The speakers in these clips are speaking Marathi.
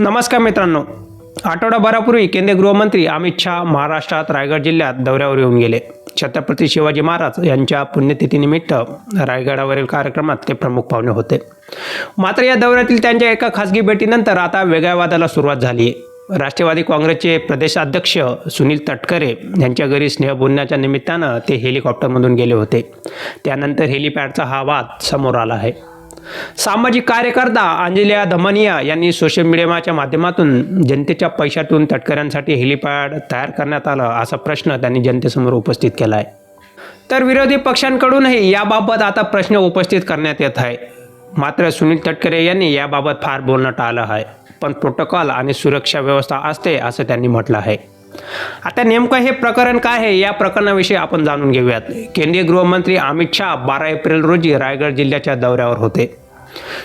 नमस्कार मित्रांनो. आठवडाभरापूर्वी केंद्रीय गृहमंत्री अमित शहा महाराष्ट्रात रायगड जिल्ह्यात दौऱ्यावर येऊन गेले. छत्रपती शिवाजी महाराज यांच्या पुण्यतिथीनिमित्त रायगडावरील कार्यक्रमात ते प्रमुख पाहुणे होते. मात्र या दौऱ्यातील त्यांच्या एका खासगी भेटीनंतर आता वेगळ्या वादाला सुरुवात झाली आहे. राष्ट्रवादी काँग्रेसचे प्रदेशाध्यक्ष सुनील तटकरे यांच्या घरी स्नेह बोलण्याच्या निमित्तानं ते हेलिकॉप्टरमधून गेले होते. त्यानंतर हेलिपॅडचा हा वाद समोर आला आहे. सामाजिक कार्यकर्ता अंजलिया धमनिया यांनी सोशल मीडियाच्या माध्यमातून जनतेच्या पैशातून तटकऱ्यांसाठी हेलिपॅड तयार करण्यात आलं असा प्रश्न त्यांनी जनतेसमोर उपस्थित केला आहे तर विरोधी पक्षांकडूनही याबाबत आता प्रश्न उपस्थित करण्यात येत आहे. मात्र सुनील तटकरे यांनी याबाबत फार बोलणं टाळलं आहे. पण प्रोटोकॉल आणि सुरक्षा व्यवस्था असते असं त्यांनी म्हटलं आहे. आता नेमकं हे प्रकरण काय आहे? या प्रकरणाविषयी आपण जाणून घेऊयात. केंद्रीय गृहमंत्री अमित शहा बारा एप्रिल रोजी रायगड जिल्ह्याच्या दौऱ्यावर होते.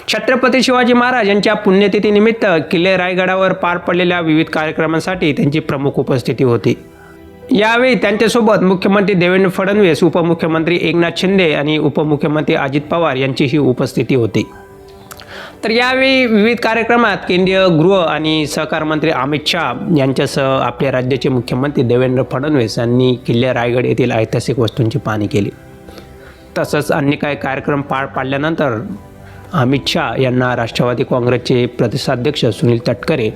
छत्रपती शिवाजी महाराज यांच्या पुण्यतिथीनिमित्त किल्ले रायगडावर पार पडलेल्या विविध कार्यक्रमांसाठी त्यांची प्रमुख उपस्थिती होती. यावेळी त्यांच्यासोबत मुख्यमंत्री देवेंद्र फडणवीस उपमुख्यमंत्री एकनाथ शिंदे आणि उपमुख्यमंत्री अजित पवार यांचीही उपस्थिती होती. तर यावेळी विविध कार्यक्रमात केंद्रीय गृह आणि सहकार मंत्री अमित शहा यांच्यासह आपल्या राज्याचे मुख्यमंत्री देवेंद्र फडणवीस यांनी किल्ले रायगड येथील ऐतिहासिक वस्तूंची पाहणी केली. तसंच अन्य काही कार्यक्रम पार पाडल्यानंतर अमित शहा यांना राष्ट्रवादी काँग्रेसचे प्रदेशाध्यक्ष सुनील तटकरे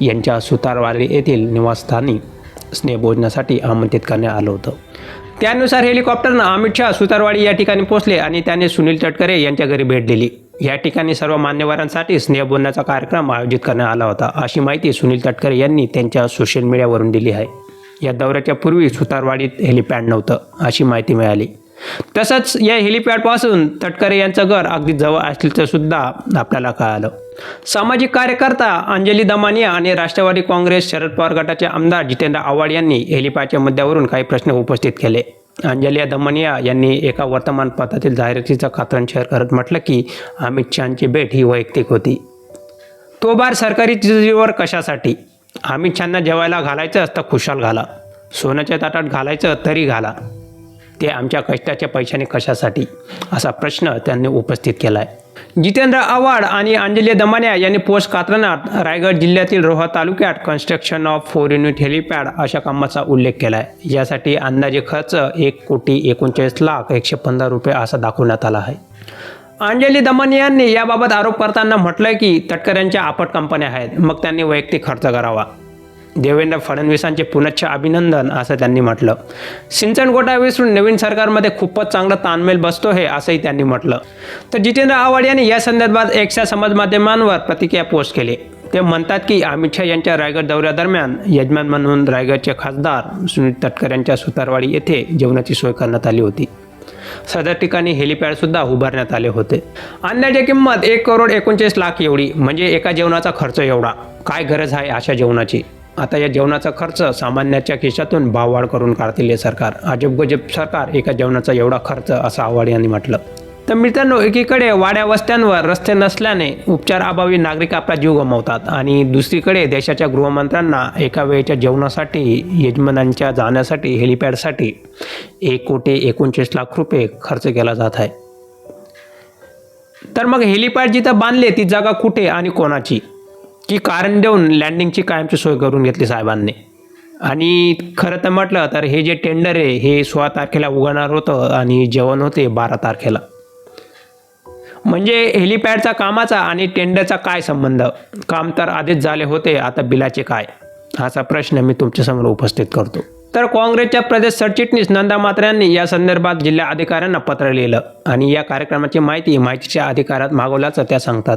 यांच्या सुतारवाडी येथील निवासस्थानी स्नेहभोजनासाठी आमंत्रित करण्यात आलं होतं. त्यानुसार हेलिकॉप्टरनं अमित शहा सुतारवाडी या ठिकाणी पोहोचले आणि त्याने सुनील तटकरे यांच्या घरी भेट दिली. या ठिकाणी सर्व मान्यवरांसाठी स्नेहबोधनाचा कार्यक्रम आयोजित करण्यात आला होता. अशी माहिती सुनील तटकरे यांनी त्यांच्या सोशल मीडियावरून दिली आहे. या दौऱ्याच्या पूर्वी सुतारवाडीत हेलिपॅड नव्हतं अशी माहिती मिळाली. तसंच या हेलिपॅडपासून तटकरे यांचं घर अगदी जवळ असल्याचं सुद्धा आपल्याला कळालं. सामाजिक कार्यकर्ता अंजली दमानिया आणि राष्ट्रवादी काँग्रेस शरद पवार गटाचे आमदार जितेंद्र आव्हाड यांनी हेलिपॅडच्या मुद्द्यावरून काही प्रश्न उपस्थित केले. अंजलिया दमनिया यांनी एका वर्तमानपत्रातील जाहिरातीचा कात्रण शेअर करत म्हटलं की अमित शहाची भेट ही वैयक्तिक होती. तो बार सरकारी तिजोरीवर कशासाठी? अमित शहांना जेवायला घालायचं असतं खुशाल घाला. सोन्याच्या ताटात घालायचं तरी घाला. ते आमच्या कष्टाच्या पैशाने कशासाठी? असा प्रश्न त्यांनी उपस्थित केला आहे जितेंद्र आव्हाड आणि अंजली दमानिया यांनी पोस्ट कात्रणात रायगड जिल्ह्यातील रोहा तालुक्यात construction of four unit helipad अशा कामाचा उल्लेख केला आहे यासाठी अंदाजे खर्च एक कोटी एकोणचाळीस लाख एकशे पंधरा रुपये असा दाखवण्यात आला आहे. अंजली दमन यांनी याबाबत आरोप करताना म्हटलंय की तटकऱ्यांच्या आपट कंपन्या आहेत. मग त्यांनी वैयक्तिक खर्च करावा. देवेंद्र फडणवीसांचे पुनच्छ अभिनंदन असं त्यांनी म्हटलं. सिंचन गोटा विसरून नवीन सरकारमध्ये खूपच चांगला ताणमेल बसतो हे असंही त्यांनी म्हटलं. तर जितेंद्र आव्हाड यांनी या संदर्भात एकशा समाज माध्यमांवर प्रतिक्रिया पोस्ट केली. ते म्हणतात की अमित शहा यांच्या रायगड दौऱ्यादरम्यान यजमान म्हणून रायगडचे खासदार सुनील तटकर यांच्या सुतारवाडी येथे जेवणाची सोय करण्यात आली होती. सदर ठिकाणी हेलिपॅड सुद्धा उभारण्यात आले होते. अन्नाची किंमत एक करोड एकोणचाळीस लाख एवढी म्हणजे एका जेवणाचा खर्च एवढा. काय गरज आहे अशा जेवणाची? आता या जेवणाचा खर्च सामान्याच्या खिशातून भाववाढ करून काढतील हे सरकार. अजब गजब सरकार एका जेवणाचा एवढा खर्च असं आव्हाड यांनी म्हटलं. तर मित्रांनो एकीकडे वाड्या वस्त्यांवर रस्ते नसल्याने उपचाराअभावी नागरिक आपला जीव गमावतात आणि दुसरीकडे देशाच्या गृहमंत्र्यांना एका वेळेच्या जेवणासाठी यजमानांच्या जाण्यासाठी हेलिपॅडसाठी एक कोटी एकोणचाळीस लाख रुपये खर्च केला जात आहे. तर मग हेलिपॅड जिथं बांधले ती जागा कुठे आणि कोणाची? की कारण देऊन लँडिंगची कायमची सोय करून घेतली साहेबांनी. आणि खरं तर म्हटलं तर हे जे टेंडर आहे हे सोळा तारखेला उघडणार होतं आणि जेवण होते बारा तारखेला. म्हणजे हेलिपॅडचा कामाचा आणि टेंडरचा काय संबंध? काम तर आधीच झाले होते आता बिलाचे काय? असा प्रश्न मी तुमच्यासमोर उपस्थित करतो. तर काँग्रेसच्या प्रदेश सरचिटणीस नंदा मात्र यांनी या संदर्भात जिल्हा अधिकाऱ्यांना पत्र लिहिलं. आणि या कार्यक्रमाची माहिती माहितीच्या अधिकारात मागवल्याचं त्या सांगतात.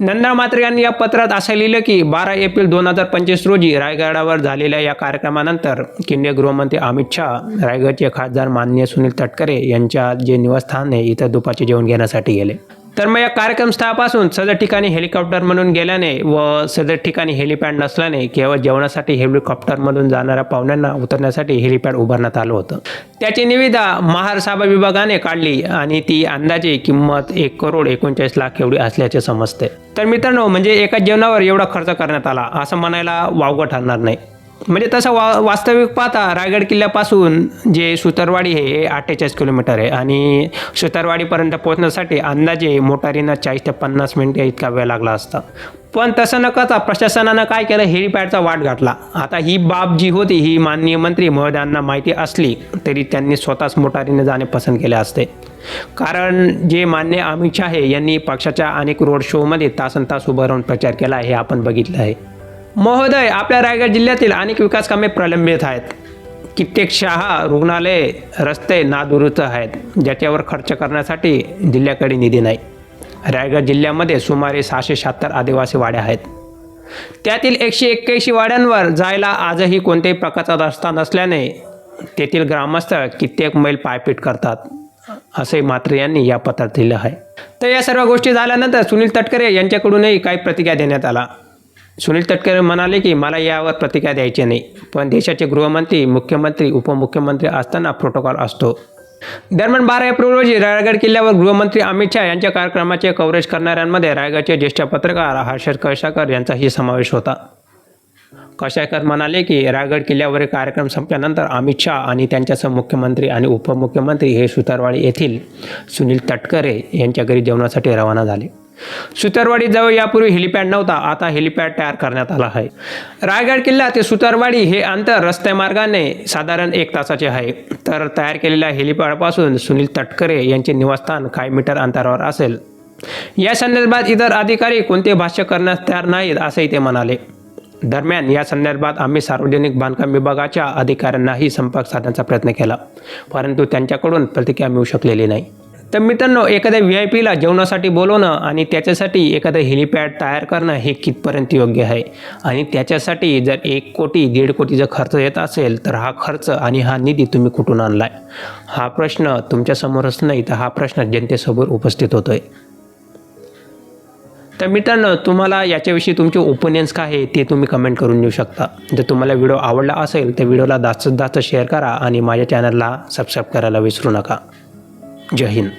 नंदा मात्रे यांनी या पत्रात असं लिहिलं की बारा एप्रिल दोन हजार पंचवीस रोजी रायगडावर झालेल्या या कार्यक्रमानंतर केंद्रीय गृहमंत्री अमित शहा रायगडचे खासदार माननीय सुनील तटकरे यांच्या जे निवासस्थान आहे इथं दुपारचे जेवण घेण्यासाठी गेले. तर मग या कार्यक्रम स्थळापासून सदर ठिकाणी हेलिकॉप्टर म्हणून गेल्याने व सदर ठिकाणी हेलिपॅड नसल्याने केवळ जेवणासाठी हेलिकॉप्टरमधून जाणाऱ्या पाहुण्यांना उतरण्यासाठी हेलिपॅड उभारण्यात आलं होतं. त्याची निविदा महारसाबा विभागाने काढली आणि ती अंदाजे किंमत एक करोड एकोणचाळीस लाख एवढी असल्याचे समजते. तर मित्रांनो म्हणजे एका जेवणावर एवढा खर्च करण्यात आला असं म्हणायला वावगं ठरणार नाही. म्हणजे तसं वा वास्तविक पाहता रायगड किल्ल्यापासून जे सुतारवाडी हे अठ्ठेचाळीस किलोमीटर आहे आणि सुतारवाडीपर्यंत पोहोचण्यासाठी अंदाजे मोटारीनं चाळीस ते पन्नास मिनिटे इतका वेळ लागला असता. पण तसं न करता प्रशासनानं काय केलं? हेलिपॅडचा वाट गाठला आता ही बाब जी होती ही माननीय मंत्री महोदयांना माहिती असली तरी त्यांनी स्वतःच मोटारीने जाणे पसंत केले असते. कारण जे मान्य अमित शहा यांनी पक्षाच्या अनेक रोड शोमध्ये तासन तास उभं राहून प्रचार केला हे आपण बघितलं आहे. महोदय आपल्या रायगड जिल्ह्यातील अनेक विकास कामे प्रलंबित आहेत. कित्येक शहा रुग्णालये रस्ते नादुरुस्त आहेत. ज्याच्यावर खर्च करण्यासाठी जिल्ह्याकडे निधी नाही. रायगड जिल्ह्यामध्ये सुमारे सहाशे शहात्तर आदिवासी वाड्या आहेत. त्यातील एकशे एक्क्याऐंशी वाड्यांवर जायला आजही कोणत्याही प्रकारचा रस्ता नसल्याने तेथील ग्रामस्थ कित्येक मैल पायपीट करतात असे मात्र यांनी या पत्रात दिलं आहे. तर या सर्व गोष्टी झाल्यानंतर सुनील तटकरे यांच्याकडूनही काही प्रतिक्रिया देण्यात आला. सुनील तटकरे म्हणाले की मला यावर प्रतिक्रिया द्यायची नाही पण देशाचे गृहमंत्री मुख्यमंत्री उपमुख्यमंत्री असताना प्रोटोकॉल असतो. दरम्यान बारा एप्रिल रोजी रायगड किल्ल्यावर गृहमंत्री अमित शहा यांच्या कार्यक्रमाचे कव्हरेज करणाऱ्यांमध्ये रायगडचे ज्येष्ठ पत्रकार हर्षद कळशाकर यांचाही समावेश होता. कशाकर म्हणाले की रायगड किल्ल्यावरील कार्यक्रम संपल्यानंतर अमित शहा आणि त्यांच्यासह मुख्यमंत्री आणि उपमुख्यमंत्री हे सुतारवाडी येथील सुनील तटकरे यांच्या घरी जेवणासाठी रवाना झाले. सुतारवाडीजवळ यापूर्वी हेलिपॅड नव्हता. आता हेलिपॅड तयार करण्यात आला आहे. रायगड किल्ला ते सुतारवाडी हे अंतर रस्ते मार्गाने साधारण एक तासाचे आहे. तर तयार केलेल्या हेलिपॅडपासून सुनील तटकरे यांचे निवासस्थान काही मीटर अंतरावर असेल. या संदर्भात इतर अधिकारी कोणते भाष्य करण्यास तयार नाहीत असंही ते म्हणाले. दरम्यान या संदर्भात आम्ही सार्वजनिक बांधकाम विभागाच्या अधिकाऱ्यांनाही संपर्क साधण्याचा प्रयत्न केला. परंतु त्यांच्याकडून प्रतिक्रिया मिळू शकलेली नाही. तर मित्रांनो एखाद्या व्ही आय पीला जेवणासाठी बोलवणं आणि त्याच्यासाठी एखादं हेलिपॅड तयार करणं हे कितपर्यंत योग्य आहे? आणि त्याच्यासाठी जर एक कोटी दीड कोटी जर खर्च येत असेल तर हा खर्च आणि हा निधी तुम्ही कुठून आणलाय? हा प्रश्न तुमच्यासमोरच नाही तर हा प्रश्न जनतेसमोर उपस्थित होतोय. तर मित्रांनो तुम्हाला याच्याविषयी तुमचे ओपिनियन्स काय आहे ते तुम्ही कमेंट करून देऊ शकता. जर तुम्हाला व्हिडिओ आवडला असेल तर व्हिडिओला जास्तीत जास्त शेअर करा आणि माझ्या चॅनलला सबस्क्राईब करायला विसरू नका. जय हिंद.